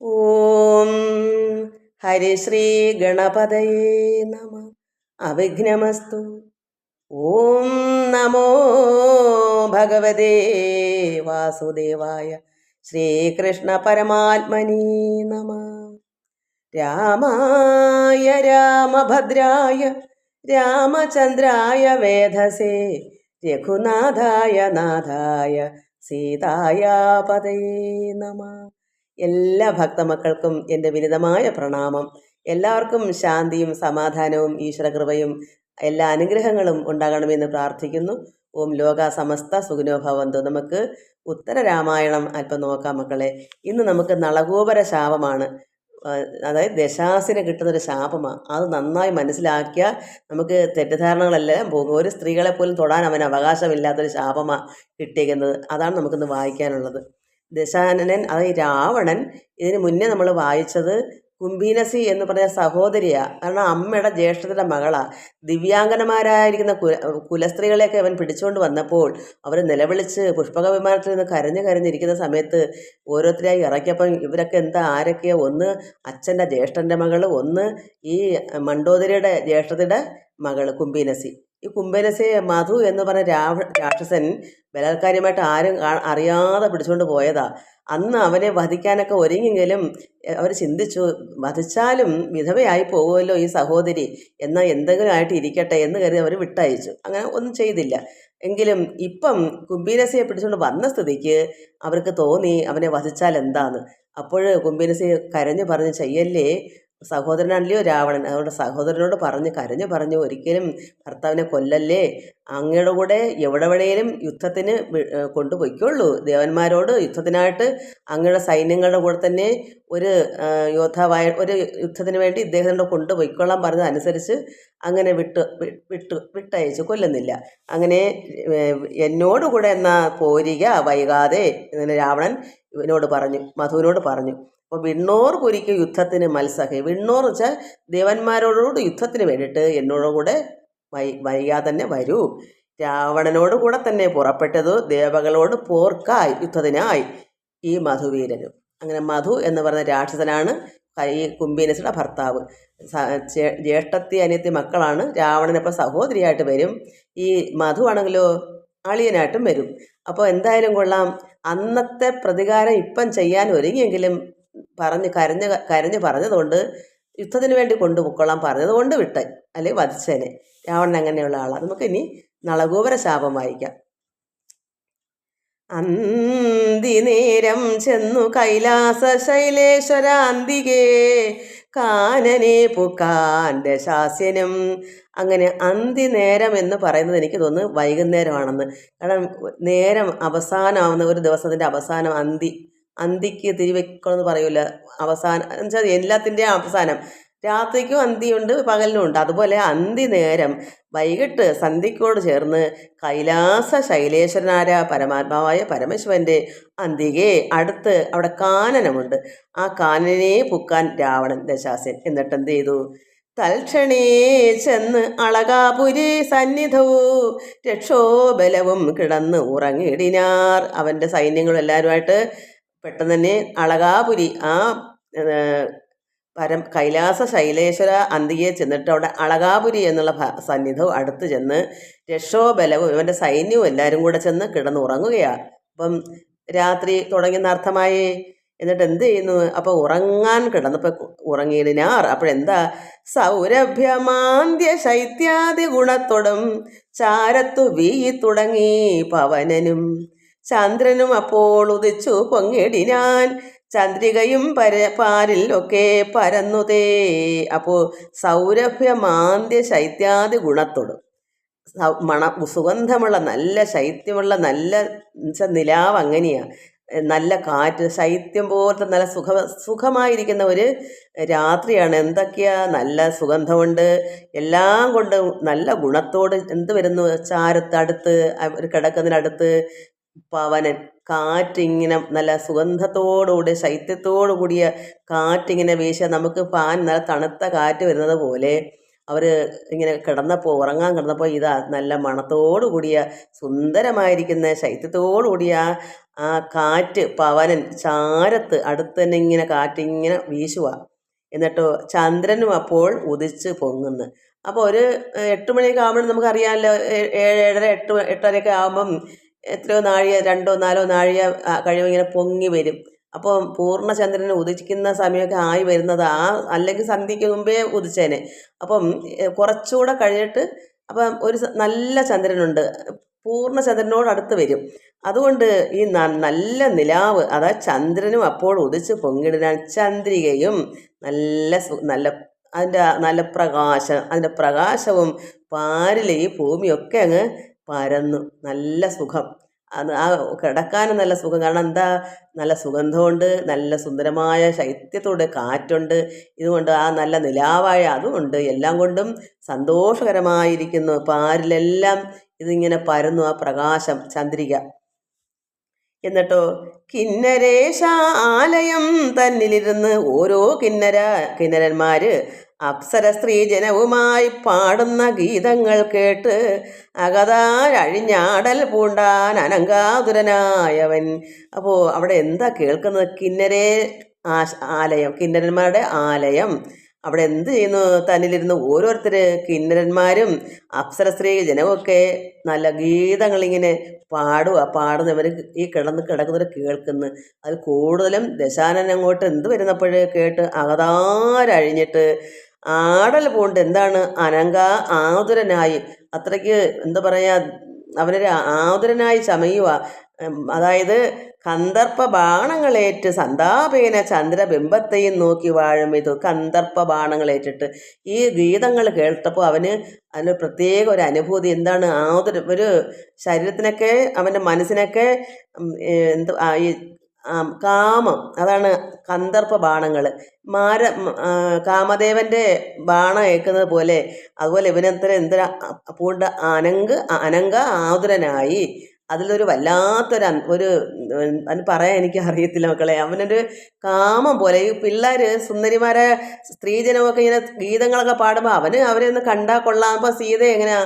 ഓം ഹരിശ്രീ ഗണപതയേ നമ. അവിഘ്നമസ്തു. ഓം നമോ ഭഗവതേ വാസുദേവായ ശ്രീകൃഷ്ണ പരമാത്മനി നമ. രാമായ രാമഭദ്രായ രാമചന്ദ്രായ വേധസേ രഘുനാഥായ നാഥായ സീതായ പതയേ നമ. എല്ലാ ഭക്തമക്കൾക്കും എന്റെ വിനിതമായ പ്രണാമം. എല്ലാവർക്കും ശാന്തിയും സമാധാനവും ഈശ്വരകൃപയും എല്ലാ അനുഗ്രഹങ്ങളും ഉണ്ടാകണമെന്ന് പ്രാർത്ഥിക്കുന്നു. ഓം ലോക സമസ്ത സുഗുനോഭവന്തു നമുക്ക് ഉത്തര രാമായണം അല്പം നോക്കാം മക്കളെ. ഇന്ന് നമുക്ക് നളഗോപര ശാപമാണ്. അതായത് അതായത് ദശാസിന് കിട്ടുന്നൊരു ശാപമാണ് അത് നന്നായി മനസ്സിലാക്കിയാൽ നമുക്ക് തെറ്റിദ്ധാരണകളെല്ലാം പോകും. ഒരു സ്ത്രീകളെ പോലും തൊടാൻ അവന് അവകാശമില്ലാത്തൊരു ശാപമാണ് കിട്ടിയിരിക്കുന്നത്. അതാണ് നമുക്കിന്ന് വായിക്കാനുള്ളത്. ദശാനനൻ അതായത് രാവണൻ ഇതിന് മുന്നേ നമ്മൾ വായിച്ചത് കുംഭീനസി എന്ന് പറഞ്ഞ സഹോദരിയാണ് കാരണം അമ്മയുടെ ജ്യേഷ്ഠത്തിന്റെ മകളാണ് ദിവ്യാംഗനമാരായിരിക്കുന്ന കുല കുലസ്ത്രീകളെയൊക്കെ അവൻ പിടിച്ചുകൊണ്ട് വന്നപ്പോൾ അവർ നിലവിളിച്ച് പുഷ്പക വിമാനത്തിൽ നിന്ന് കരഞ്ഞു കരഞ്ഞിരിക്കുന്ന സമയത്ത് ഓരോരുത്തരായി ഇറക്കിയപ്പം ഇവരൊക്കെ എന്താ ആരൊക്കെയോ? ഒന്ന് അച്ഛന്റെ ജ്യേഷ്ഠന്റെ മകൾ ഒന്ന് ഈ മണ്ടോദരിയുടെ ജ്യേഷ്ഠത്തിന്റെ മകൾ കുംഭീനസി ഈ കുംഭനസെ മധു എന്ന് പറഞ്ഞ രാക്ഷസൻ ബലാത്കാര്യമായിട്ട് ആരും അറിയാതെ പിടിച്ചുകൊണ്ട് പോയതാ. അന്ന് അവനെ വധിക്കാനൊക്കെ ഒരുങ്ങിയെങ്കിലും അവർ ചിന്തിച്ചു വധിച്ചാലും വിധവയായി പോകുമല്ലോ ഈ സഹോദരി എന്നാൽ എന്തെങ്കിലും ആയിട്ട് ഇരിക്കട്ടെ എന്ന് കരുതി അവർ വിട്ടയച്ചു. അങ്ങനെ ഒന്നും ചെയ്തില്ല. എങ്കിലും ഇപ്പം കുംഭീനസയെ പിടിച്ചുകൊണ്ട് വന്ന സ്ഥിതിക്ക് അവർക്ക് തോന്നി അവനെ വധിച്ചാൽ എന്താന്ന്. അപ്പോൾ കുംഭീനസി കരഞ്ഞു പറഞ്ഞ് ചെയ്യല്ലേ സഹോദരനാണല്ലോ രാവണൻ? അതുകൊണ്ട് സഹോദരനോട് പറഞ്ഞ് കരഞ്ഞു പറഞ്ഞു ഒരിക്കലും ഭർത്താവിനെ കൊല്ലല്ലേ? അങ്ങയുടെ കൂടെ എവിടെ വേണേലും യുദ്ധത്തിന് കൊണ്ടുപോയിക്കൊള്ളൂ. ദേവന്മാരോട് യുദ്ധത്തിനായിട്ട് അങ്ങയുടെ സൈന്യങ്ങളുടെ കൂടെ തന്നെ ഒരു യോദ്ധാവായ ഒരു യുദ്ധത്തിന് വേണ്ടി ഇദ്ദേഹത്തിനോട് കൊണ്ടുപോയിക്കൊള്ളാൻ പറഞ്ഞതനുസരിച്ച് അങ്ങനെ വിട്ട് വിട്ട് വിട്ടയച്ച് കൊല്ലുന്നില്ല. അങ്ങനെ എന്നോടുകൂടെ എന്നോട് കൂടെ എന്നാ പോരിക വൈകാതെ ഇങ്ങനെ രാവണൻ ഇവനോട് പറഞ്ഞു മധുവിനോട് പറഞ്ഞു. അപ്പോൾ വിണ്ണോർ പുരിക്ക് യുദ്ധത്തിന് മത്സഹേ വിണ്ണോർ വെച്ചാൽ ദേവന്മാരോടുകൂടി യുദ്ധത്തിന് വേണ്ടിയിട്ട് എന്നോട് കൂടെ വൈ വൈകാതെ തന്നെ വരൂ. രാവണനോട് കൂടെ തന്നെ പുറപ്പെട്ടത് ദേവകളോട് പോർക്കായി യുദ്ധത്തിനായി ഈ മധുവീരനും. അങ്ങനെ മധു എന്ന് പറഞ്ഞ രാക്ഷസനാണ് ഈ കുംഭീനസിയുടെ ഭർത്താവ്. ജ്യേഷ്ഠത്തി അനിയത്തി മക്കളാണ്. രാവണനിപ്പോൾ സഹോദരിയായിട്ട് വരും. ഈ മധു ആണെങ്കിലോ അളിയനായിട്ടും വരും. അപ്പോൾ എന്തായാലും കൊള്ളാം. അന്നത്തെ പ്രതികാരം ഇപ്പം ചെയ്യാൻ ഒരുങ്ങിയെങ്കിലും പറഞ്ഞ് കരഞ്ഞ് കരഞ്ഞ് പറഞ്ഞതുകൊണ്ട് യുദ്ധത്തിന് വേണ്ടി കൊണ്ടുപോയിക്കൊള്ളാൻ പറഞ്ഞതുകൊണ്ട് വിട്ടൻ അല്ലെ വധിച്ചേനെ. രാവണൻ അങ്ങനെയുള്ള ആളാണ് നമുക്ക് ഇനി നളഗോപര ശാപം വായിക്കാം. അന്തി നേരം ചെന്നു കൈലാസ ശൈലേശ്വരാന്തികേ കാനനെ പുക്കാൻ ശാസ്യനും. അങ്ങനെ അന്തി നേരം എന്ന് പറയുന്നത് എനിക്ക് തോന്നുന്നു വൈകുന്നേരമാണെന്ന്. കാരണം നേരം അവസാനമാവുന്ന ഒരു ദിവസത്തിന്റെ അവസാനം അന്തി അന്തിക്ക് തിരിവെക്കണമെന്ന് പറയൂല. അവസാനം എന്നുവെച്ചാൽ എല്ലാത്തിന്റെയും അവസാനം. രാത്രിക്കും അന്തിയുണ്ട് പകലിനും ഉണ്ട്. അതുപോലെ അന്തി നേരം വൈകിട്ട് സന്ധ്യക്കോട് ചേർന്ന് കൈലാസ ശൈലേശ്വരനായ പരമാത്മാവായ പരമശിവന്റെ അന്തികെ അടുത്ത് അവിടെ കാനനമുണ്ട്. ആ കാനനെ പുക്കാൻ രാവണൻ ദശാസൻ എന്നിട്ട് എന്ത് ചെയ്തു? തൽക്ഷണേ ചെന്ന് അളകാപുരി സന്നിധവും രക്ഷോബലവും കിടന്ന് ഉറങ്ങിടിനാർ അവന്റെ സൈന്യങ്ങളും എല്ലാവരുമായിട്ട് പെട്ടെന്ന് തന്നെ അളകാപുരി ആ പരം കൈലാസ ശൈലേശ്വര അന്തിയെ ചെന്നിട്ട് അവിടെ അളകാപുരി എന്നുള്ള സന്നിധവും അടുത്ത് ചെന്ന് രക്ഷോബലവും ഇവന്റെ സൈന്യവും എല്ലാവരും കൂടെ ചെന്ന് കിടന്നുറങ്ങുകയാണ് അപ്പം രാത്രി തുടങ്ങിയ അർത്ഥമായി? എന്നിട്ട് എന്ത് ചെയ്യുന്നു? അപ്പോൾ ഉറങ്ങാൻ കിടന്നപ്പോൾ ഉറങ്ങിയിടിനാർ അപ്പോഴെന്താ? സൗരഭ്യമാന്ത്യ ശൈത്യാദി ഗുണത്തോടും ചാരത്തു വീ തുടങ്ങി പവനനും. ചന്ദ്രനും അപ്പോൾ ഉദിച്ചു പൊങ്ങിടിനാൻ ചന്ദ്രികയും പര പാരിൽ ഒക്കെ പരന്നുതേ. അപ്പോൾ സൗരഭ്യമാന്ത്യ ശൈത്യാദി ഗുണത്തോട്. മണ സുഗന്ധമുള്ള നല്ല ശൈത്യമുള്ള നല്ല നിലാവ് അങ്ങനെയാണ് നല്ല കാറ്റ് ശൈത്യം പോലത്തെ നല്ല സുഖ സുഖമായിരിക്കുന്ന ഒരു രാത്രിയാണ്. എന്തൊക്കെയാ? നല്ല സുഗന്ധമുണ്ട്. എല്ലാം കൊണ്ട് നല്ല ഗുണത്തോട് എന്ത് വരുന്നു? ചാരത്തടുത്ത് കിടക്കുന്നതിനടുത്ത് പവനൻ. കാറ്റിങ്ങനെ നല്ല സുഗന്ധത്തോടുകൂടി ശൈത്യത്തോടു കൂടിയ കാറ്റിങ്ങനെ വീശ നമുക്ക് ഫാൻ നല്ല തണുത്ത കാറ്റ് വരുന്നത് പോലെ അവർ ഇങ്ങനെ കിടന്നപ്പോൾ ഉറങ്ങാൻ കിടന്നപ്പോൾ ഇതാ നല്ല മണത്തോടു കൂടിയ സുന്ദരമായിരിക്കുന്ന ശൈത്യത്തോടു കൂടിയ ആ കാറ്റ് പവനൻ ചാരത്ത് അടുത്ത് തന്നെ ഇങ്ങനെ കാറ്റിങ്ങനെ വീശുക എന്നിട്ടോ ചന്ദ്രനും അപ്പോൾ ഉദിച്ച് പൊങ്ങുന്നു. അപ്പോൾ ഒരു എട്ട് മണിയൊക്കെ ആകുമ്പോൾ നമുക്കറിയാമല്ലോ ഏഴര എട്ട് എട്ടരയൊക്കെ ആകുമ്പം എത്രയോ നാഴിക രണ്ടോ നാലോ നാഴിക കഴിയുമ്പോൾ ഇങ്ങനെ പൊങ്ങി വരും. അപ്പോൾ പൂർണചന്ദ്രൻ ഉദിക്കുന്ന സമയമൊക്കെ ആയി വരുന്നത് ആ അല്ലെങ്കിൽ സന്ധ്യയ്ക്ക് മുമ്പേ ഉദിച്ചേനെ. അപ്പം കുറച്ചുകൂടെ കഴിഞ്ഞിട്ട് അപ്പം ഒരു നല്ല ചന്ദ്രനുണ്ട്. പൂർണചന്ദ്രനോട് അടുത്ത് വരും. അതുകൊണ്ട് ഈ നല്ല നിലാവ് അതായത് ചന്ദ്രനും അപ്പോൾ ഉദിച്ച് പൊങ്ങിടാൻ ചന്ദ്രികയും നല്ല നല്ല അതിന്റെ നല്ല പ്രകാശം അതിന്റെ പ്രകാശവും പാരിലെ ഈ ഭൂമിയൊക്കെ അങ്ങ് പരന്നു. നല്ല സുഖം. അത് ആ കിടക്കാനും നല്ല സുഖം. കാരണം എന്താ? നല്ല സുഗന്ധമുണ്ട് നല്ല സുന്ദരമായ ശൈത്യത്തോടെ കാറ്റുണ്ട്. ഇതുകൊണ്ട് ആ നല്ല നിലാവായ അതുമുണ്ട് എല്ലാം കൊണ്ടും സന്തോഷകരമായിരിക്കുന്നു. പാരിലെല്ലാം ഇതിങ്ങനെ പരന്നു ആ പ്രകാശം ചന്ദ്രിക? എന്നിട്ടോ കിന്നരേശ ആലയം തന്നിലിരുന്ന് ഓരോ കിന്നര കിന്നരന്മാര് അപ്സര സ്ത്രീജനവുമായി പാടുന്ന ഗീതങ്ങൾ കേട്ട് അകതാരഴിഞ്ഞാടൽ പൂണ്ടാൻ അനങ്കാതുരനായവൻ. അപ്പോൾ അവിടെ എന്താ കേൾക്കുന്നത്? കിന്നരെ ആലയം കിന്നരന്മാരുടെ ആലയം. അവിടെ എന്ത് ചെയ്യുന്നു? തന്നിലിരുന്ന് ഓരോരുത്തർ കിന്നരന്മാരും അപ്സര സ്ത്രീ ജനവുമൊക്കെ നല്ല ഗീതങ്ങളിങ്ങനെ പാടുക പാടുന്നവർ ഈ കിടന്ന് കിടക്കുന്നവർ കേൾക്കുന്നു. അത് കൂടുതലും ദശാനൻ അങ്ങോട്ട് എന്ത് വരുന്നപ്പോൾ കേട്ട് അകതാരഴിഞ്ഞിട്ട് ആടൽ പോണ്ട്. എന്താണ്? അനങ്ക ആതുരനായി. അത്രയ്ക്ക് എന്താ പറയുക അവനൊരു ആതുരനായി ചമയുക അതായത് കന്ദർപ്പ ബാണങ്ങളേറ്റ് സന്താപേന ചന്ദ്രബിംബത്തെയും നോക്കി വാഴും ഇത് കന്ദർപ്പ ബാണങ്ങളേറ്റിട്ട് ഈ ഗീതങ്ങൾ കേട്ടപ്പോൾ അവന് അതിന് പ്രത്യേക ഒരു അനുഭൂതി. എന്താണ്? ആതുര ഒരു ശരീരത്തിനൊക്കെ അവന്റെ മനസ്സിനൊക്കെ എന്ത് ഈ കാമം. അതാണ് കന്ദർപ്പ ബാണങ്ങൾ. മാര കാമദേവന്റെ ബാണം ഏൽക്കുന്നത് പോലെ അതുപോലെ ഇവനത്ര എന്തര പൂണ്ട അനങ്ക് അനങ്ക ആതുരനായി. അതിലൊരു വല്ലാത്തൊരു ഒരു അത് പറയാൻ എനിക്ക് അറിയത്തില്ല മക്കളെ. അവനൊരു കാമം പോലെ. ഈ പിള്ളേർ സുന്ദരിമാരെ സ്ത്രീജനമൊക്കെ ഇങ്ങനെ ഗീതങ്ങളൊക്കെ പാടുമ്പോൾ അവന് അവരെ ഒന്ന് കണ്ടാൽ കൊള്ളാമ്പോൾ സീത എങ്ങനെയാ?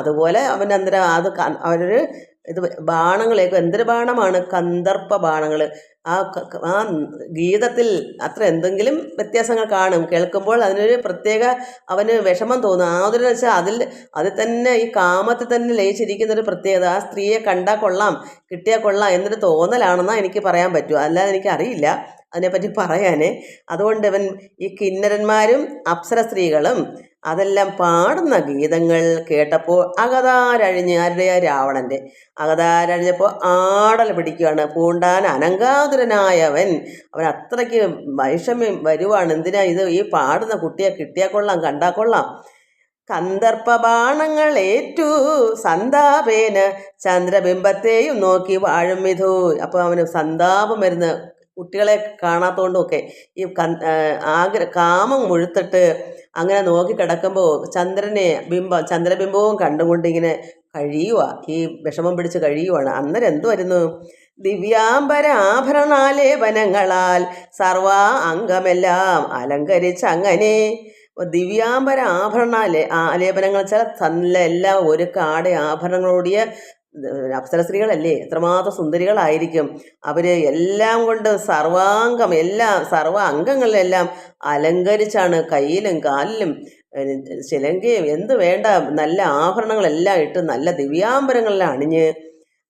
അതുപോലെ അവൻ അന്തരം അത് അവരൊരു ഇത് ബാണങ്ങളേക്കും എന്തൊരു ബാണമാണ്? കന്ദർപ്പ ബാണങ്ങൾ ആ ആ ഗീതത്തിൽ അത്ര എന്തെങ്കിലും വ്യത്യാസങ്ങൾ കാണും. കേൾക്കുമ്പോൾ അതിനൊരു പ്രത്യേക അവന് വിഷമം തോന്നും. ആതുരം വെച്ചാൽ അതിൽ അതിൽ തന്നെ ഈ കാമത്തിൽ തന്നെ ലയിച്ചിരിക്കുന്ന ഒരു പ്രത്യേകത. ആ സ്ത്രീയെ കണ്ടാൽ കൊള്ളാം കിട്ടിയാൽ കൊള്ളാം എന്നൊരു തോന്നലാണെന്നാണ് എനിക്ക് പറയാൻ പറ്റുമോ അല്ലാതെ എനിക്ക് അറിയില്ല അതിനെപ്പറ്റി പറയാനേ. അതുകൊണ്ട് ഇവൻ ഈ കിന്നരന്മാരും അപ്സര സ്ത്രീകളും അതെല്ലാം പാടുന്ന ഗീതങ്ങൾ കേട്ടപ്പോൾ അകതാരഴിഞ്ഞ് ആരുടെ? രാവണന്റെ. അകതാരഴിഞ്ഞപ്പോൾ ആടൽ പിടിക്കുകയാണ്. പൂണ്ടാൻ അനങ്കാതുരനായവൻ. അവൻ അത്രയ്ക്ക് വൈഷമ്യം വരുവാണ്. എന്തിനാ ഇത്? ഈ പാടുന്ന കുട്ടിയെ കിട്ടിയാൽ കൊള്ളാം കണ്ടാൽ കൊള്ളാം. കന്ദർപ്പബാണങ്ങൾ ഏറ്റു സന്താപേന ചന്ദ്രബിംബത്തെയും നോക്കി വാഴും വിധു അപ്പോൾ അവന് സന്താപം വരുന്ന കുട്ടികളെ കാണാത്തതുകൊണ്ടുമൊക്കെ ഈ കൻ ആഗ്ര കാമം മുഴുത്തിട്ട് അങ്ങനെ നോക്കി കിടക്കുമ്പോൾ ചന്ദ്രനെ ബിംബം ചന്ദ്രബിംബവും കണ്ടുകൊണ്ട് ഇങ്ങനെ കഴിയുക ഈ വിഷമം പിടിച്ച് കഴിയുവാണ്. അന്നേരം വരുന്നു? ദിവ്യാംബര ആഭരണാലേപനങ്ങളാൽ സർവ അംഗമെല്ലാം അലങ്കരിച്ചങ്ങനെ. ദിവ്യാംബര ആഭരണാലേ ആലേപനങ്ങൾ വെച്ചാൽ നല്ല എല്ലാ ഒരു കാട് ആഭരണങ്ങളോടിയ അപ്സരസ്ത്രീകളല്ലേ എത്രമാത്രം സുന്ദരികളായിരിക്കും. അവർ എല്ലാം കൊണ്ട് സർവാംഗം എല്ലാം സർവ അംഗങ്ങളിലെല്ലാം അലങ്കരിച്ചാണ് കയ്യിലും കാലിലും ശിലങ്കയും എന്ത് വേണ്ട നല്ല ആഭരണങ്ങളെല്ലാം ഇട്ട് നല്ല ദിവ്യാംബരങ്ങളെല്ലാം അണിഞ്ഞ്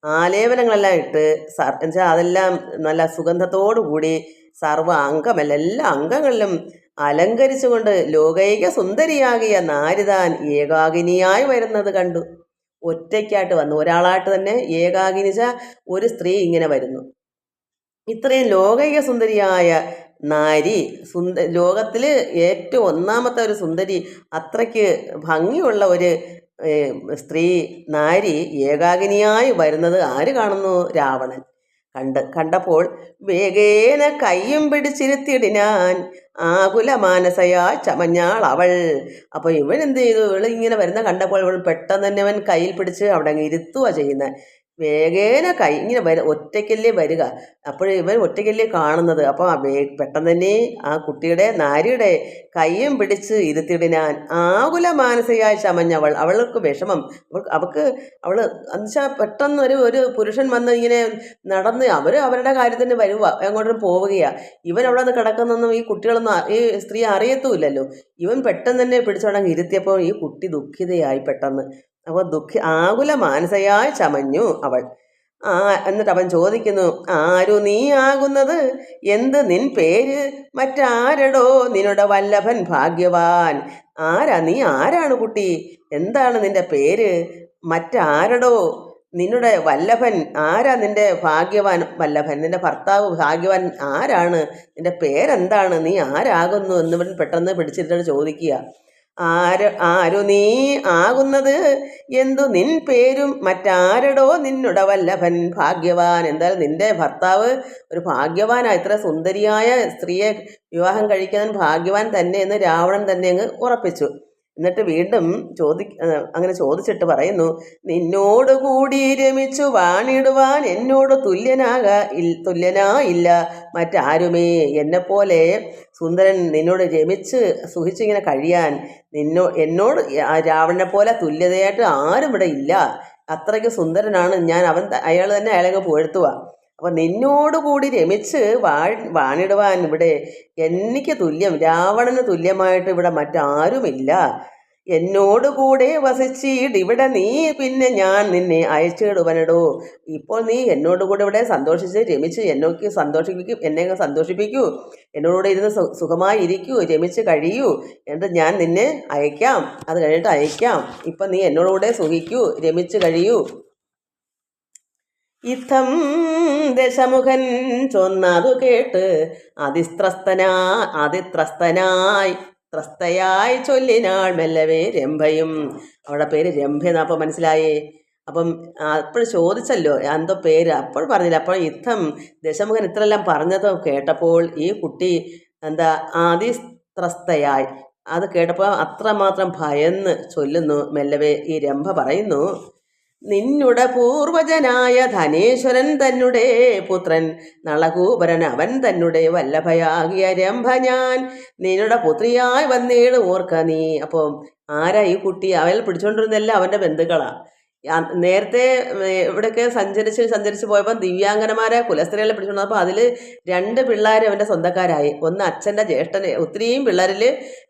ആലേപനങ്ങളെല്ലാം ഇട്ട് സർ എന്നുവെച്ചാൽ അതെല്ലാം നല്ല സുഗന്ധത്തോടു കൂടി സർവ അംഗമല്ല എല്ലാ അംഗങ്ങളിലും അലങ്കരിച്ചുകൊണ്ട് ലോകൈക സുന്ദരിയാകിയ നാരിതാൻ ഏകാകിനിയായി വരുന്നത് കണ്ടു. ഒറ്റയ്ക്കായിട്ട് വന്നു. ഒരാളായിട്ട് തന്നെ ഏകാകിനിച്ച ഒരു സ്ത്രീ ഇങ്ങനെ വരുന്നു. ഇത്രയും ലോകൈക സുന്ദരിയായ നാരി സുന്ദ ലോകത്തിൽ ഏറ്റവും ഒന്നാമത്തെ ഒരു സുന്ദരി അത്രയ്ക്ക് ഭംഗിയുള്ള ഒരു സ്ത്രീ നാരി ഏകാഗിനിയായി വരുന്നത് ആര് കാണുന്നു? രാവണൻ. കണ്ട് കണ്ടപ്പോൾ വേഗേന കയ്യും പിടിച്ചിരുത്തിയിടിനാൻ ആകുല മാനസയാ ചമഞ്ഞാൾ അവൾ അപ്പോൾ ഇവൻ എന്ത് ചെയ്തു? ഇവൾ ഇങ്ങനെ വരുന്ന കണ്ടപ്പോൾ ഇവൾ പെട്ടെന്ന് തന്നെ അവൻ കയ്യിൽ പിടിച്ച് അവിടെ അങ്ങ് ഇരുത്തുക ചെയ്യുന്നത് വേഗേന കൈ ഇങ്ങനെ വര ഒറ്റയ്ക്കല്ലേ വരിക. അപ്പോഴേ ഇവൻ ഒറ്റയ്ക്കല്ലേ കാണുന്നത്. അപ്പോൾ പെട്ടെന്ന് തന്നെ ആ കുട്ടിയുടെ നാരിയുടെ കയ്യും പിടിച്ച് ഇരുത്തിടിനാൻ ആകുല മാനസികയായി ചമഞ്ഞവൾ. അവൾക്ക് വിഷമം. അവൾക്ക് അവൾ എന്നുവെച്ചാൽ പെട്ടെന്ന് ഒരു ഒരു പുരുഷൻ വന്ന് ഇങ്ങനെ നടന്ന് അവർ അവരുടെ കാര്യത്തിന് വരുക എങ്ങോട്ടും പോവുകയാണ് ഇവൻ അവിടെ നിന്ന് കിടക്കുന്നൊന്നും ഈ കുട്ടികളൊന്നും ഈ സ്ത്രീ അറിയത്തുമില്ലല്ലോ ഇവൻ പെട്ടെന്ന് തന്നെ പിടിച്ചോടങ്ങ് ഇരുത്തിയപ്പോൾ ഈ കുട്ടി ദുഃഖിതയായി പെട്ടെന്ന്. അപ്പോൾ ദുഃഖി ആകുല മാനസയായി ചമഞ്ഞു അവൾ. ആ എന്നിട്ട് അവൻ ചോദിക്കുന്നു ആരു നീ ആകുന്നത്? എന്ത് നിൻ പേര്? മറ്റാരടോ? നിന്നുടെ വല്ലഭൻ ഭാഗ്യവാൻ. ആരാ നീ? ആരാണ് കുട്ടി? എന്താണ് നിന്റെ പേര്? മറ്റാരടോ? നിന്നുടെ വല്ലഭൻ ആരാ നിന്റെ ഭാഗ്യവാൻ വല്ലഭൻ? നിന്റെ ഭർത്താവ് ഭാഗ്യവാൻ ആരാണ്? നിന്റെ പേരെന്താണ്? നീ ആരാകുന്നു? എന്നിവൻ പെട്ടെന്ന് പിടിച്ചിട്ട് ചോദിക്കുക. ആര് ആരു നീ ആകുന്നത്? എന്തു നിൻ പേരും മറ്റാരടോ? നിന്നുട വല്ലഭൻ ഭാഗ്യവാൻ. എന്തായാലും നിന്റെ ഭർത്താവ് ഒരു ഭാഗ്യവാനാ. ഇത്ര സുന്ദരിയായ സ്ത്രീയെ വിവാഹം കഴിക്കാൻ ഭാഗ്യവാൻ തന്നെ എന്ന് രാവണൻ തന്നെ അങ്ങ് ഉറപ്പിച്ചു. എന്നിട്ട് വീണ്ടും ചോദി അങ്ങനെ ചോദിച്ചിട്ട് പറയുന്നു നിന്നോട് കൂടി രമിച്ചു വാണിടുവാൻ എന്നോട് തുല്യനാക തുല്യനായില്ല മറ്റാരുമേ? എന്നെപ്പോലെ സുന്ദരൻ നിന്നോട് രമിച്ച് സുഖിച്ചിങ്ങനെ കഴിയാൻ നിന്നോ എന്നോട് രാവണനെ പോലെ തുല്യതയായിട്ട് ആരും ഇവിടെ ഇല്ല. അത്രയ്ക്ക് സുന്ദരനാണ്. ഞാൻ അവൻ അയാൾ തന്നെ അയാളെ പുകഴ്ത്തുക അപ്പം നിന്നോടുകൂടി രമിച്ച് വാ വാണിടുവാൻ ഇവിടെ എനിക്ക് തുല്യം രാവണന് തുല്യമായിട്ട് ഇവിടെ മറ്റാരുമില്ല. എന്നോടുകൂടെ കൂടെ വസിച്ചിട് ഇവിടെ നീ പിന്നെ ഞാൻ നിന്നെ അയച്ചിടുവനടോ. ഇപ്പോൾ നീ എന്നോട് കൂടെ ഇവിടെ സന്തോഷിച്ച് രമിച്ച് എന്നൊക്കെ സന്തോഷിപ്പിക്കും എന്നെ സന്തോഷിപ്പിക്കൂ. എന്നോടുകൂടെ ഇരുന്ന് സുഖമായി ഇരിക്കൂ രമിച്ച് കഴിയൂ എന്നിട്ട് ഞാൻ നിന്നെ അയക്കാം. അത് കഴിഞ്ഞിട്ട് അയക്കാം. ഇപ്പം നീ എന്നോടുകൂടെ സുഖിക്കൂ രമിച്ച് കഴിയൂ. ഇത്തം ദശമുഖൻ ചൊന്നതു കേട്ട് അതിസ്ത്രസ്തനാ അതിത്രസ്തനായി ത്രസ്തയായി ചൊല്ലിനാൾ മെല്ലവേ രംഭയും. അവളുടെ പേര് രംഭ എന്നപ്പോൾ മനസ്സിലായേ? അപ്പം അപ്പോൾ ചോദിച്ചല്ലോ എന്തോ പേര്? അപ്പോൾ പറഞ്ഞില്ല. അപ്പോൾ ഇത്തം ദശമുഖൻ ഇത്രയെല്ലാം പറഞ്ഞത് കേട്ടപ്പോൾ ഈ കുട്ടി എന്താ അതിസ്ത്രസ്തയായി അത് കേട്ടപ്പോൾ അത്രമാത്രം ഭയന്ന് ചൊല്ലുന്നു മെല്ലവേ ഈ രംഭ പറയുന്നു. നിന്നുടെ പൂർവജനായ ധനേശ്വരൻ തന്നെ പുത്രൻ നളകൂപരൻ അവൻ തന്നെ വല്ലഭയാകിയ രംഭ ഞാൻ നിന്നുടെ പുത്രിയായി വന്നേട് ഓർക്ക നീ. അപ്പോൾ ആരാ ഈ കുട്ടി? അവൽ പിടിച്ചോണ്ടിരുന്നെല്ലാം അവന്റെ ബന്ധുക്കളാ. നേരത്തെ ഇവിടെയൊക്കെ സഞ്ചരിച്ച് സഞ്ചരിച്ച് പോയപ്പോൾ ദിവ്യാംഗനമാരെ കുലസ്ത്രീകളെ പിടിച്ചുകൊണ്ടപ്പോൾ അതിൽ രണ്ട് പിള്ളേർ അവന്റെ സ്വന്തക്കാരായി. ഒന്ന് അച്ഛന്റെ ജ്യേഷ്ഠന് ഒത്തിരിയും പിള്ളേരിൽ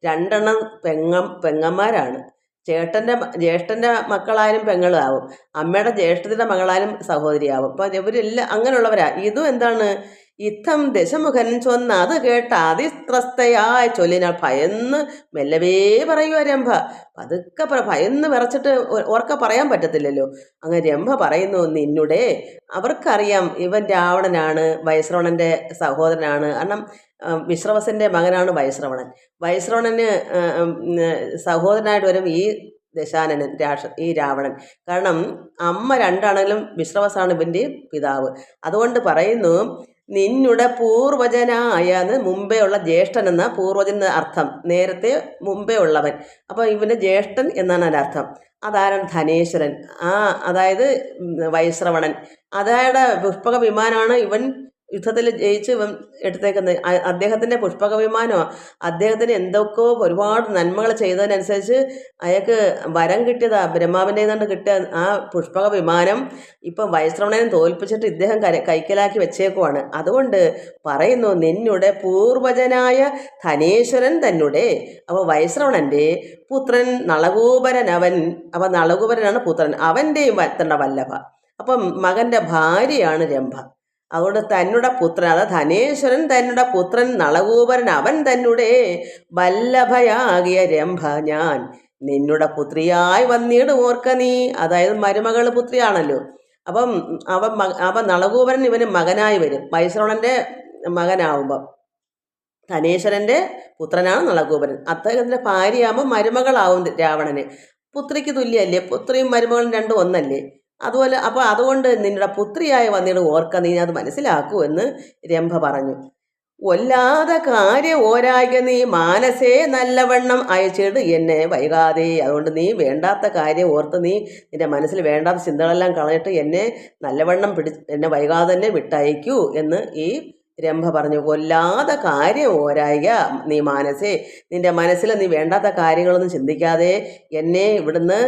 രണ്ടെണ്ണം പെങ്ങം പെങ്ങന്മാരാണ്. ചേട്ടന്റെ ജ്യേഷ്ഠന്റെ മക്കളായാലും പെങ്ങളാവും. അമ്മയുടെ ജ്യേഷ്ഠത്തിന്റെ മകളായാലും സഹോദരിയാവും. അപ്പോൾ ഇവരെല്ലാം അങ്ങനെയുള്ളവരാണ് ഇതും എന്താണ്? ഇത്തം ദശമുഖൻ ചൊന്നത് കേട്ട അതിത്രസ്തയായ ചൊല്ലിനാൽ ഭയന്ന് മെല്ലവേ പറയുക രംഭ. പതുക്കെ ഭയന്ന് വിറച്ചിട്ട് ഓർക്ക പറയാൻ പറ്റത്തില്ലല്ലോ. അങ്ങ് രംഭ പറയുന്നു നിന്നുടെ അവർക്കറിയാം ഇവൻ രാവണനാണ് വൈശ്രവണന്റെ സഹോദരനാണ്. കാരണം വിശ്രവസന്റെ മകനാണ് വൈശ്രവണൻ. വൈശ്രവണന് സഹോദരനായിട്ട് വരും ഈ ദശാനനൻ രാഷ ഈ രാവണൻ. കാരണം അമ്മ രണ്ടാണെങ്കിലും വിശ്രവസാണ് ഇവന്റെ പിതാവ്. അതുകൊണ്ട് പറയുന്നു നിന്നുടെ പൂർവജനായ മുമ്പേ ഉള്ള ജ്യേഷ്ഠൻ എന്ന പൂർവജൻ എന്ന അർത്ഥം. നേരത്തെ മുമ്പേ ഉള്ളവൻ അപ്പോൾ ഇവന്റെ ജ്യേഷ്ഠൻ എന്നാണ് അതിന്റെ അർത്ഥം. അതാരാണ്? ധനേശ്വരൻ. ആ അതായത് വൈശ്രവണൻ. അതായത് പുഷ്പക വിമാനമാണ് ഇവൻ യുദ്ധത്തിൽ ജയിച്ച് എടുത്തേക്കുന്നത്. അദ്ദേഹത്തിന്റെ പുഷ്പക വിമാനമാണ് അദ്ദേഹത്തിന് എന്തൊക്കെയോ ഒരുപാട് നന്മകൾ ചെയ്തതിനനുസരിച്ച് അയാൾക്ക് വരം കിട്ടിയതാ ബ്രഹ്മാവിന്റെ നിന്നാണ് കിട്ടിയ ആ പുഷ്പക വിമാനം ഇപ്പം വൈശ്രവണനെ തോൽപ്പിച്ചിട്ട് ഇദ്ദേഹം കൈക്കലാക്കി വെച്ചേക്കുവാണ്. അതുകൊണ്ട് പറയുന്നു നിന്നുടെ പൂർവജനായ ധനേശ്വരൻ തന്നെ അപ്പോൾ വൈശ്രവണന്റെ പുത്രൻ നളകൂപരൻ അവൻ. അവ നളകൂപരനാണ് പുത്രൻ. അവന്റെയും വത്തണ്ട വല്ലഭ അപ്പം മകന്റെ ഭാര്യയാണ് രംഭ. അതുകൊണ്ട് തന്നുടെ പുത്രൻ അതാ ധനേശ്വരൻ തന്നുടെ പുത്രൻ നളകൂപരൻ അവൻ തന്നെ വല്ലഭയാകിയ രംഭ ഞാൻ നിന്നുടെ പുത്രിയായി വന്നിട് ഓർക്ക നീ. അതായത് മരുമകൾ പുത്രിയാണല്ലോ. അപ്പം അവൻ അവൻ നളകൂപരൻ ഇവന് മകനായി വരും. വൈശ്രവണന്റെ മകനാവുമ്പം. ധനേശ്വരന്റെ പുത്രനാണ് നളകൂപരൻ അദ്ദേഹത്തിന്റെ ഭാര്യയാകുമ്പോൾ മരുമകളാവും രാവണന്. പുത്രിക്ക് തുല്യമല്ലേ പുത്രിയും മരുമകളും രണ്ടും ഒന്നല്ലേ? അതുപോലെ അപ്പോൾ അതുകൊണ്ട് നിങ്ങളുടെ പുത്രിയായി വന്നിട്ട് ഓർക്ക നീ അത് മനസ്സിലാക്കൂ എന്ന് രംഭ പറഞ്ഞു. ഒല്ലാതെ കാര്യം ഓരായ നീ മാനസേ നല്ലവണ്ണം അയച്ചിട്ട് എന്നെ വൈകാതെ. അതുകൊണ്ട് നീ വേണ്ടാത്ത കാര്യം ഓർത്ത് നീ നിന്റെ മനസ്സിൽ വേണ്ടാത്ത ചിന്തകളെല്ലാം കളഞ്ഞിട്ട് എന്നെ നല്ലവണ്ണം പിടി എന്നെ വൈകാതെ തന്നെ വിട്ടയക്കൂ എന്ന് ഈ രംഭ പറഞ്ഞു കൊല്ലാതെ കാര്യം ഓരായിക നീ മാനസേ നിന്റെ മനസ്സിൽ നീ വേണ്ടാത്ത കാര്യങ്ങളൊന്നും ചിന്തിക്കാതെ എന്നെ ഇവിടുന്ന്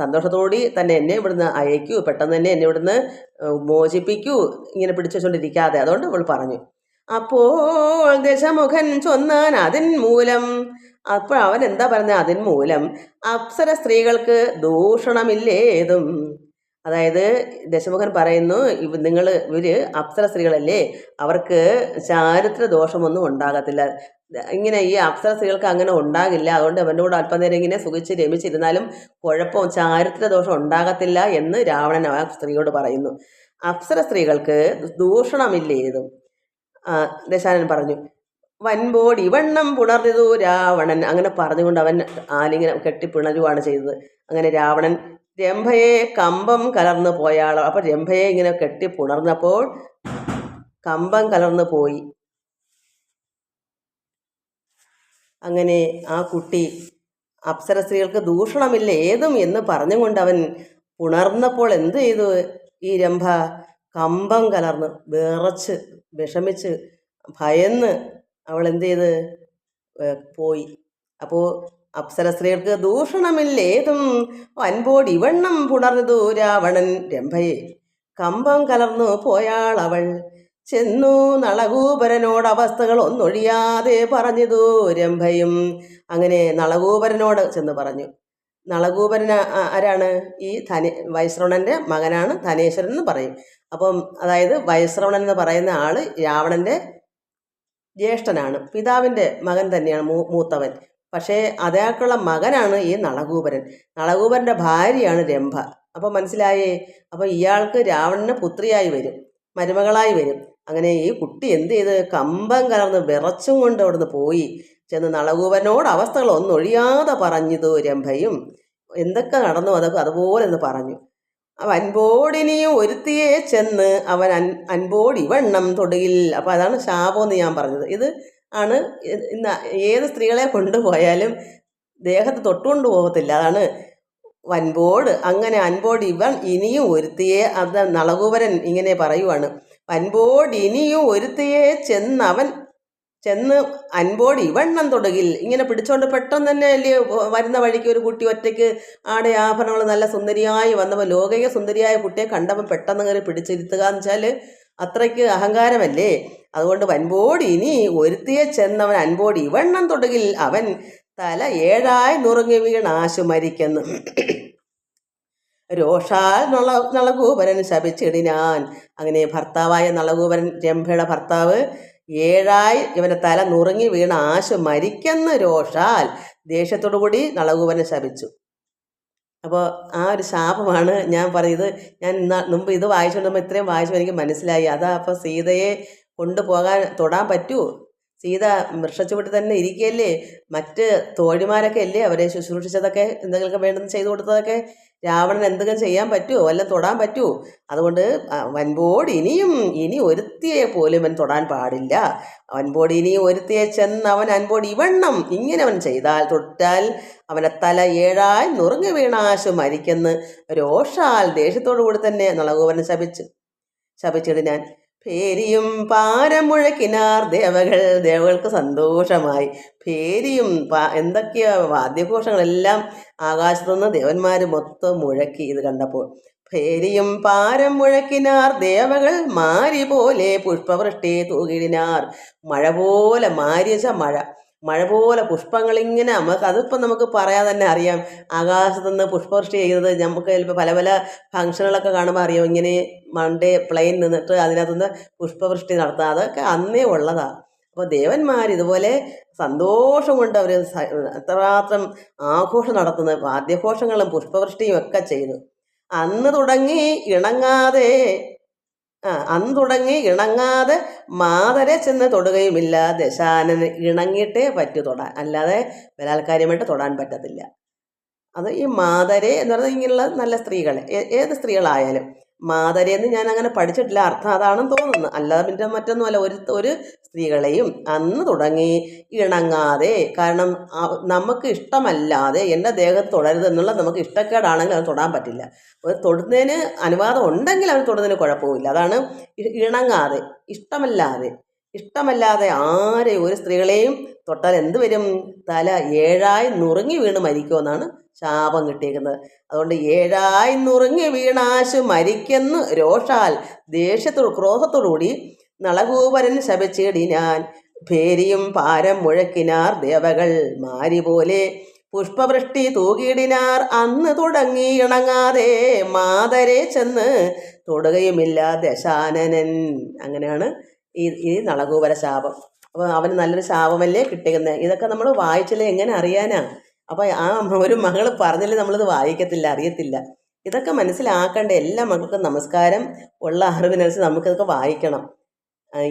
സന്തോഷത്തോടി തന്നെ എന്നെ ഇവിടുന്ന് അയക്കൂ പെട്ടെന്ന് തന്നെ എന്നെ ഇവിടുന്ന് മോചിപ്പിക്കൂ ഇങ്ങനെ പിടിച്ചുകൊണ്ടിരിക്കാതെ അതുകൊണ്ട് അവൾ പറഞ്ഞു. അപ്പോൾ ദശമുഖൻ ചൊന്നാൻ അതിൻ മൂലം അപ്പോൾ അവൻ എന്താ പറഞ്ഞത് അതിൻ മൂലം അപ്സര സ്ത്രീകൾക്ക് ദൂഷണമില്ലേതും? അതായത് ദശമുഖൻ പറയുന്നു നിങ്ങൾ ഇവർ അപ്സര സ്ത്രീകളല്ലേ അവർക്ക് ചാരിത്ര ദോഷമൊന്നും ഉണ്ടാകത്തില്ല. ഇങ്ങനെ ഈ അപ്സര സ്ത്രീകൾക്ക് അങ്ങനെ ഉണ്ടാകില്ല. അതുകൊണ്ട് അവന്റെ കൂടെ അല്പനേരം ഇങ്ങനെ സുഖിച്ച് രമിച്ചിരുന്നാലും കുഴപ്പം ചാരിത്ര ദോഷം ഉണ്ടാകത്തില്ല എന്ന് രാവണൻ ആ സ്ത്രീയോട് പറയുന്നു. അപ്സര സ്ത്രീകൾക്ക് ദൂഷണമില്ലേതും? ദശാനൻ പറഞ്ഞു. വൻപോട് ഇവണ്ണം പുണർന്നിതു രാവണൻ. അങ്ങനെ പറഞ്ഞുകൊണ്ട് അവൻ ആലിങ്ങനെ കെട്ടിപ്പിണരുവാണ് ചെയ്തത്. അങ്ങനെ രാവണൻ രംഭയെ കമ്പം കലർന്നു പോയാളോ. അപ്പൊ രംഭയെ ഇങ്ങനെ കെട്ടി പുണർന്നപ്പോൾ കമ്പം കലർന്നു പോയി. അങ്ങനെ ആ കുട്ടി അപ്സര സ്ത്രീകൾക്ക് ദൂഷണമില്ല? ഏതും എന്ന് പറഞ്ഞുകൊണ്ട് അവൻ ഉണർന്നപ്പോൾ എന്ത് ചെയ്തു? ഈ രംഭ കമ്പം കലർന്ന് വിറച്ച് വിഷമിച്ച് ഭയന്ന് അവൾ എന്ത് ചെയ്ത്? പോയി. അപ്പോൾ അപ്സര സ്ത്രീകൾക്ക് ദൂഷണമില്ലേതും? വൻപോടി അൻപോട് ഇവണ്ണം പുണർന്നു രാവണൻ രംഭയെ. കമ്പം കലർന്നു പോയാളവൾ. ചെന്നു നളകൂപരനോട് അവസ്ഥകൾ ഒന്നൊഴിയാതെ പറഞ്ഞതു രംഭയും. അങ്ങനെ നളകൂപരനോട് ചെന്ന് പറഞ്ഞു. ആ- ആരാണ്? ഈ ധന വൈശ്രവണന്റെ മകനാണ് ധനേശ്വരൻ എന്ന് പറയും. അപ്പം അതായത് വൈശ്രവണൻ എന്ന് പറയുന്ന ആൾ രാവണന്റെ ജ്യേഷ്ഠനാണ്. പിതാവിന്റെ മകൻ തന്നെയാണ് മൂത്തവൻ. പക്ഷേ അതേക്കുള്ള മകനാണ് ഈ നളകൂപരൻ. നളകൂപരന്റെ ഭാര്യയാണ് രംഭ. അപ്പോൾ മനസ്സിലായേ? അപ്പോൾ ഇയാൾക്ക് രാവണന് പുത്രിയായി വരും മരുമകളായി വരും. അങ്ങനെ ഈ കുട്ടി എന്ത് ചെയ്ത്? കമ്പം കലർന്ന് വിറച്ചും കൊണ്ട് അവിടുന്ന് പോയി. ചെന്ന് നളകൂപനോട് അവസ്ഥകൾ ഒന്നൊഴിയാതെ പറഞ്ഞതു രംഭയും. എന്തൊക്കെ നടന്നു അതൊക്കെ അതുപോലെ എന്ന് പറഞ്ഞു. അവൻ അൻപോടിനിയും ഒരുത്തിയെ ചെന്ന് അവൻ അൻ അൻപോടി ഇവണ്ണം തൊടുകിൽ. അപ്പോൾ അതാണ് ശാപമെന്ന് ഞാൻ പറഞ്ഞത്. ഇത് ആണ് ഇന്ന് ഏത് സ്ത്രീകളെ കൊണ്ടുപോയാലും ദേഹത്ത് തൊട്ടുകൊണ്ട് പോകത്തില്ല. അതാണ് വൻപോട്. അങ്ങനെ അൻപോട് ഇവൻ ഇനിയും ഒരുത്തിയെ അത് നളകൂപരൻ ഇങ്ങനെ പറയുവാണ്. വൻപോട് ഇനിയും ഒരുത്തിയെ ചെന്ന് അവൻ ചെന്ന് അൻപോട് ഇവണ്ണം തൊടുകിൽ. ഇങ്ങനെ പിടിച്ചോണ്ട് പെട്ടെന്ന് തന്നെ അല്ലേ വരുന്ന വഴിക്ക് ഒരു കുട്ടി ഒറ്റയ്ക്ക് ആടെ ആഭരണങ്ങൾ നല്ല സുന്ദരിയായി വന്നപ്പോൾ ലോകൈക സുന്ദരിയായ കുട്ടിയെ കണ്ടപ്പോൾ പെട്ടെന്ന് കയറി പിടിച്ചിരുത്തുക എന്ന് വെച്ചാൽ അത്രയ്ക്ക് അഹങ്കാരമല്ലേ? അതുകൊണ്ട് വൻപോടി ഇനി ഒരുത്തിയെ ചെന്നവൻ അൻപോടി ഇവണ്ണം തൊടുകിൽ അവൻ തല ഏഴായി നുറുങ്ങി വീണ് ആശു മരിക്കുന്നു. രോഷാൽ നള നളകൂപരൻ ശപിച്ചിടിനാൻ അങ്ങനെ ഭർത്താവായ നളകൂപരൻ രംഭയുടെ ഭർത്താവ് ഏഴായി ഇവന്റെ തല നുറുങ്ങി വീണ ആശ മരിക്കുന്ന രോഷാൽ ദേഷ്യത്തോടു കൂടി നളകൂപരൻ ശപിച്ചു. അപ്പോൾ ആ ഒരു ശാപമാണ് ഞാൻ പറയുന്നത് ഞാൻ മുമ്പ് ഇത് വായിച്ചുകൊണ്ടുമ്പോൾ ഇത്രയും വായിച്ചപ്പോൾ എനിക്ക് മനസ്സിലായി. അതാ അപ്പോൾ സീതയെ കൊണ്ടുപോകാൻ തൊടാൻ പറ്റുമോ സീത വൃക്ഷച്ചുവട്ടി തന്നെ ഇരിക്കുകയല്ലേ? മറ്റ് തോഴിമാരൊക്കെ അല്ലേ അവരെ ശുശ്രൂഷിച്ചതൊക്കെ എന്തെങ്കിലുമൊക്കെ വേണ്ടെന്ന് ചെയ്തു കൊടുത്തതൊക്കെ? രാവണൻ എന്തെങ്കിലും ചെയ്യാൻ പറ്റുമോ വല്ലതും തൊടാൻ പറ്റുമോ അതുകൊണ്ട് വൻപോട് ഇനിയും ഇനി ഒരുത്തിയെ പോലും അവൻ തൊടാൻ പാടില്ല. വൻപോട് ഇനി ഒരുത്തിയെ ചെന്ന് അവൻ അൻപോട് ഇവണ്ണം ഇങ്ങനെ അവൻ ചെയ്താൽ തൊട്ടാൽ അവനെ തല ഏഴായി നുറുങ്ങി വീണാശു മരിക്കെന്ന് രോഷാൽ ദേഷ്യത്തോടു കൂടി തന്നെ നളകൂപനെ ശപിച്ചു ശപിച്ചിട്ട് ഞാൻ. പേരിയും പാരമുഴക്കിനാർ ദേവകൾ. ദേവകൾക്ക് സന്തോഷമായി. പേരിയും പാ എന്തൊക്കെയാ വാദ്യഘോഷങ്ങളെല്ലാം ആകാശത്തുനിന്ന് ദേവന്മാർ മൊത്തം മുഴക്കി ഇത് കണ്ടപ്പോൾ. പേരിയും പാരം മുഴക്കിനാർ ദേവകൾ മാരി പോലെ പുഷ്പവൃഷ്ടി തൂകിടിനാർ. മഴ പോലെ മാരിച്ച മഴ. മഴ പോലെ പുഷ്പങ്ങൾ ഇങ്ങനെ നമുക്ക് അതിപ്പോൾ നമുക്ക് പറയാൻ തന്നെ അറിയാം. ആകാശത്തുനിന്ന് പുഷ്പവൃഷ്ടി ചെയ്യുന്നത് നമുക്ക് ചിലപ്പോൾ പല പല ഫംഗ്ഷനുകളൊക്കെ കാണുമ്പോൾ അറിയാം. ഇങ്ങനെ മണ്ടേ പ്ലെയിൻ നിന്നിട്ട് അതിനകത്തുനിന്ന് പുഷ്പവൃഷ്ടി നടത്തുക. അതൊക്കെ അന്നേ ഉള്ളതാണ് അപ്പോൾ ദേവന്മാർ ഇതുപോലെ സന്തോഷം കൊണ്ട് അവർ എത്രമാത്രം ആഘോഷം നടത്തുന്നത് വാദ്യഘോഷങ്ങളും പുഷ്പവൃഷ്ടിയും ഒക്കെ ചെയ്തു. അന്ന് തുടങ്ങി ഇണങ്ങാതെ അന്ന് തുടങ്ങി ഇണങ്ങാതെ മാതരെ ചെന്ന് തൊടുകയുമില്ല. ദശാനന് ഇണങ്ങിയിട്ടേ പറ്റൂ തൊടാൻ. അല്ലാതെ ബലാത്കാര്യമായിട്ട് തൊടാൻ പറ്റത്തില്ല. അത് ഈ മാതരെ എന്ന് പറഞ്ഞാൽ ഇങ്ങനെയുള്ള നല്ല സ്ത്രീകളെ. ഏത് സ്ത്രീകളായാലും. മാതരെന്ന് ഞാൻ അങ്ങനെ പഠിച്ചിട്ടില്ല. അർത്ഥം അതാണെന്ന് തോന്നുന്നു. അല്ലാതെ പിന്നെ മറ്റൊന്നുമല്ല. ഒരു ഒരു സ്ത്രീകളെയും അന്ന് തുടങ്ങി ഇണങ്ങാതെ കാരണം നമുക്ക് ഇഷ്ടമല്ലാതെ എന്റെ ദേഹത്ത് തുടരുത് എന്നുള്ള നമുക്ക് ഇഷ്ടക്കേടാണെങ്കിൽ അത് തൊടാൻ പറ്റില്ല. ഒരു തൊടുന്നതിന് അനുവാദം ഉണ്ടെങ്കിൽ അവർ തൊടുന്നതിന് കുഴപ്പമില്ല അതാണ് ഇണങ്ങാതെ ഇഷ്ടമല്ലാതെ. ഇഷ്ടമല്ലാതെ ആരെയും ഒരു സ്ത്രീകളെയും തൊട്ടാൽ എന്ത് വരും? തല ഏഴായി നുറുങ്ങി വീണ് മരിക്കുമെന്നാണ് ശാപം കിട്ടിയേക്കുന്നത്. അതുകൊണ്ട് ഏഴായി നുറുങ്ങി വീണാശു മരിക്കെന്നു രോഷാൽ ദേഷ്യത്തോട് ക്രോധത്തോടുകൂടി നളകൂപരൻ ശപിച്ചിടിനാൻ ഭേരിയും പാരം മുഴക്കിനാർ ദേവകൾ മാരി പോലെ പുഷ്പവൃഷ്ടി തൂകിയിടിനാർ അന്ന് തുടങ്ങി ഇണങ്ങാതെ മാതരെ ചെന്ന് തൊടുകയുമില്ല ദശാനനൻ. അങ്ങനെയാണ് ഈ ഈ നളകൂപര ശാപം. അപ്പോൾ അവന് നല്ലൊരു ശാപമല്ലേ കിട്ടിയിരുന്നത് ഇതൊക്കെ നമ്മൾ വായിച്ചില്ലേ എങ്ങനെ അറിയാനാ? അപ്പോൾ ആ ഒരു മകൾ പറഞ്ഞില്ലേ നമ്മളിത് വായിക്കത്തില്ല അറിയത്തില്ല. ഇതൊക്കെ മനസ്സിലാക്കേണ്ട എല്ലാ മക്കൾക്കും നമസ്കാരം ഉള്ള അറിവിനനുസരിച്ച് നമുക്കിതൊക്കെ വായിക്കണം.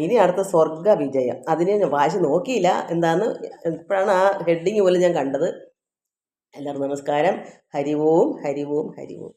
ഇനി അടുത്ത സ്വർഗ വിജയം അതിനെ വായിച്ച് നോക്കിയില്ല. എന്താന്ന് ഇപ്പോഴാണ് ആ ഹെഡിങ് പോലും ഞാൻ കണ്ടത്. എല്ലാവർക്കും നമസ്കാരം. ഹരിവോം ഹരിവോം ഹരിവോം